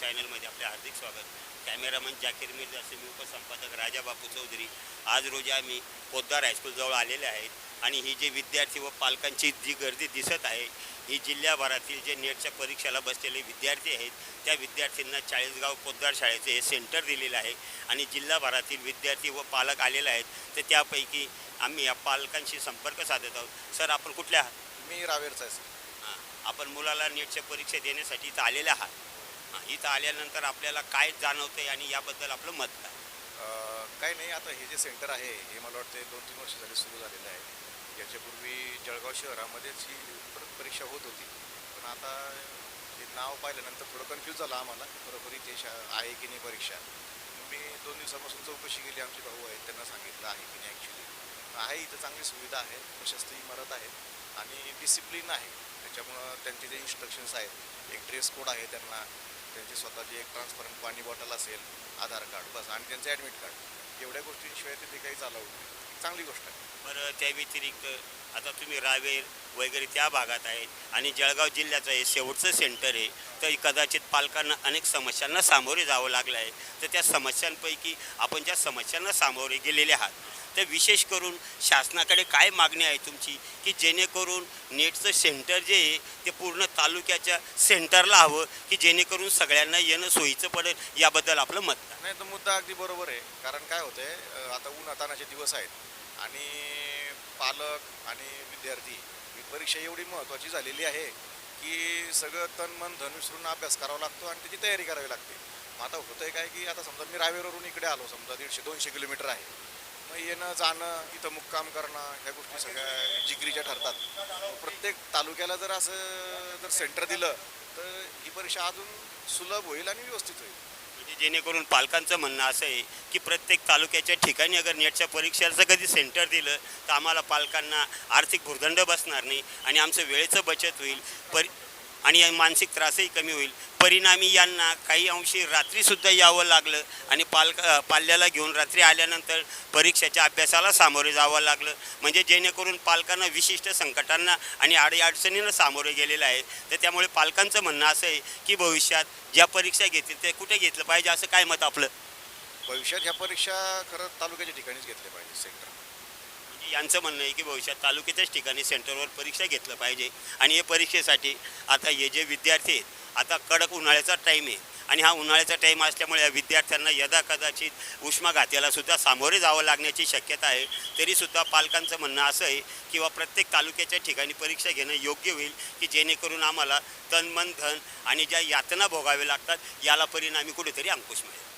चॅनलमध्ये आपले हार्दिक स्वागत. कॅमेरामन जाकीर मिर्झा असे मी उपसंपादक राजा बापू चौधरी. आज रोजी आम्ही पोद्दार हायस्कूलजवळ आलेले आहेत आणि ही जे विद्यार्थी व पालकांची जी गर्दी दिसत आहे ही जिल्ह्याभरातील जे नेटच्या परीक्षेला बसलेले विद्यार्थी आहेत त्या विद्यार्थ्यांना चाळीसगाव पोद्दार शाळेचे हे सेंटर दिलेलं आहे आणि जिल्हाभरातील विद्यार्थी व पालक आलेले आहेत. तर त्यापैकी आम्ही या पालकांशी संपर्क साधत आहोत. सर आपण कुठल्या आहात? मी रावेरचा आहे सर. आपण मुलाला नीटच्या परीक्षा देण्यासाठी इथं आलेले आहात. इथं आल्यानंतर आपल्याला काय जाणवतं आहे आणि याबद्दल आपलं मत काय? काही नाही आता हे जे सेंटर आहे हे मला वाटते दोन तीन वर्ष झाले सुरू झालेलं आहे. याच्यापूर्वी जळगाव शहरामध्येच ही परत परीक्षा होत होती. पण आता हे नाव पाहिल्यानंतर थोडं कन्फ्यूज झालं आम्हाला बरोबर इथे शा आहे की नाही परीक्षा. मी दोन दिवसापासून चौकशी केली आमचे भाऊ आहेत त्यांना सांगितलं आहे की नाही ॲक्च्युली आहे इथं चांगली सुविधा आहे प्रशस्त इमारत आहे. आणि डिसिप्लिन आहे. त्याच्यामुळं त्यांचे जे इन्स्ट्रक्शन्स आहेत एक ड्रेस कोड आहे त्यांना त्यांचे स्वतःची एक ट्रान्सपरंट पाणी बॉटल असेल आधार कार्ड बस. आणि त्यांचं ॲडमिट कार्ड एवढ्या गोष्टींशिवाय तिथे काही चालवलं नाही. चांगली गोष्ट आहे. बरं त्या व्यतिरिक्त आता तुम्ही रावेर वगैरे त्या भागात आहे आणि जळगाव जिल्ह्याचं हे शेवटचं सेंटर आहे. तर कदाचित पालकांना अनेक समस्यांना सामोरे जावं लागलं आहे. तर त्या समस्यांपैकी आपण ज्या समस्यांना सामोरे गेलेले आहात तर विशेष करून शासनाकडे काय मागणी आहे तुमची? की जेणेकरून नेटचं सेंटर जे आहे ते पूर्ण तालुक्याच्या सेंटरला हवं की जेणेकरून सगळ्यांना येणं सोयीचं पडेल याबद्दल आपलं मत नाही तर मुद्दा अगदी बरोबर आहे. कारण काय होतंय आहे आता आतानाचे दिवस आहेत आणि पालक आणि विद्यार्थी ही परीक्षा एवढी महत्त्वाची झालेली आहे की सगळं तन मन धन विसरून अभ्यास करावा लागतो आणि त्याची तयारी करावी लागते. मग आता आहे काय की आता समजा मी रावेरवरून इकडे आलो समजा दीडशे दोनशे किलोमीटर आहे. मग येणं जाणं इथं मुक्काम करणं ह्या गोष्टी सगळ्या जिकरीच्या ठरतात. प्रत्येक तालुक्याला जर असं जर सेंटर दिलं तर ही परीक्षा अजून सुलभ होईल आणि व्यवस्थित होईल. म्हणजे जेणेकरून पालकांचं म्हणणं असं आहे की प्रत्येक तालुक्याच्या ठिकाणी अगर नेटच्या परीक्षेचं कधी सेंटर दिलं तर आम्हाला पालकांना आर्थिक भुर्दंड बसणार नाही आणि आमचं वेळेचं बचत होईल. परी आणि मानसिक त्रासही कमी होईल. परिणामी यांना काही अंशी रात्रीसुद्धा यावं लागलं आणि पालक पाल्याला घेऊन रात्री आल्यानंतर परीक्षेच्या अभ्यासाला सामोरे जावं लागलं. म्हणजे जेणेकरून पालकांना विशिष्ट संकटांना आणि अडीअडचणींना सामोरे गेलेलं आहे तर त्यामुळे पालकांचं म्हणणं असं आहे की भविष्यात ज्या परीक्षा घेतील ते कुठे घेतलं पाहिजे असं काय मत आपलं? भविष्यात ह्या परीक्षा खरं तालुक्याच्या ठिकाणीच घेतल्या पाहिजे सेंटर यांचं म्हणणं आहे की भविष्यात तालुक्याच्याच ठिकाणी सेंटरवर परीक्षा घेतलं पाहिजे. आणि हे परीक्षेसाठी आता हे जे विद्यार्थी आहेत आता कडक उन्हाळ्याचा टाईम आहे. आणि हा उन्हाळ्याचा टाईम असल्यामुळे या विद्यार्थ्यांना यदा कदाचित उष्माघात्याला सुद्धा सामोरे जावं लागण्याची शक्यता आहे. तरीसुद्धा पालकांचं म्हणणं असं आहे किंवा प्रत्येक तालुक्याच्या ठिकाणी परीक्षा घेणं योग्य होईल की जेणेकरून आम्हाला तन मन धन आणि ज्या यातना भोगावे लागतात याला परिणामी कुठेतरी अंकुश मिळेल.